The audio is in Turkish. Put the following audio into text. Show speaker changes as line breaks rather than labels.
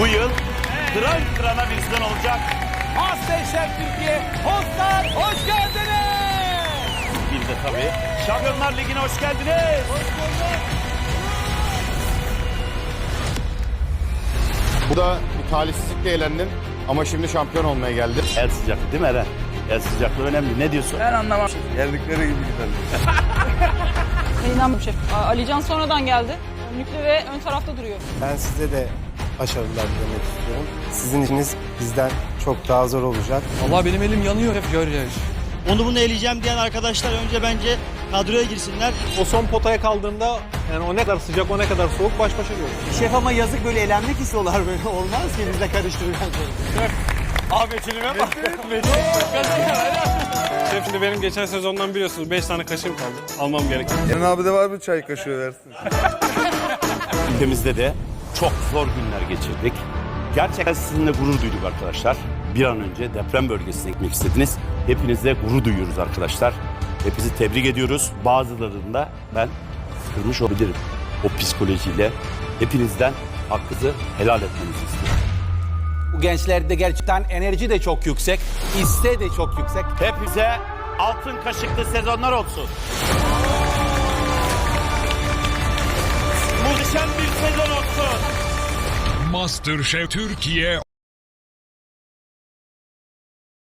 Bu yıl kıran kırana bir sezon olacak.
Masterchef Türkiye Hostlar hoş geldiniz.
Bir de tabii Şampiyonlar Ligi'ne hoş geldiniz.
Bu da bir talihsizlikle eğlendim ama şimdi şampiyon olmaya geldim.
El sıcaklığı değil mi Eren? El sıcaklığı önemli. Ne diyorsun?
Ben anlamam.
Geldikleri gibi gidelim.
İnanmıyorum şef. A- Alican sonradan geldi. Önlüklü ve ön tarafta duruyor.
Ben size de başarılar dilemek istiyorum. Sizin işiniz bizden çok daha zor olacak.
Allah benim elim yanıyor hep göreceğiz.
Onu bunu eleyeceğim diyen arkadaşlar önce bence kadroya girsinler.
O son potaya kaldığında yani o ne kadar sıcak o ne kadar soğuk baş başa gördük.
Şef ama yazık böyle eğlenmek istiyorlar böyle. Olmaz ki bizle karıştırırken
Şef şimdi benim geçen sezondan biliyorsunuz 5 tane kaşığım kaldı. Almam gerek.
Emin abi de var mı çay kaşığı versin?
Ülkemizde de çok zor günler geçirdik. Gerçekten sizinle gurur duyduk arkadaşlar. Bir an önce deprem bölgesine gitmek istediniz. Hepinizle gurur duyuyoruz arkadaşlar. Hepinizi tebrik ediyoruz. Bazılarında ben kırmış olabilirim. O psikolojiyle hepinizden hakkınızı helal etmenizi istiyorum.
Bu gençlerde gerçekten enerji de çok yüksek, iste de çok yüksek.
Hepinize altın kaşıklı sezonlar olsun.
Masterchef Türkiye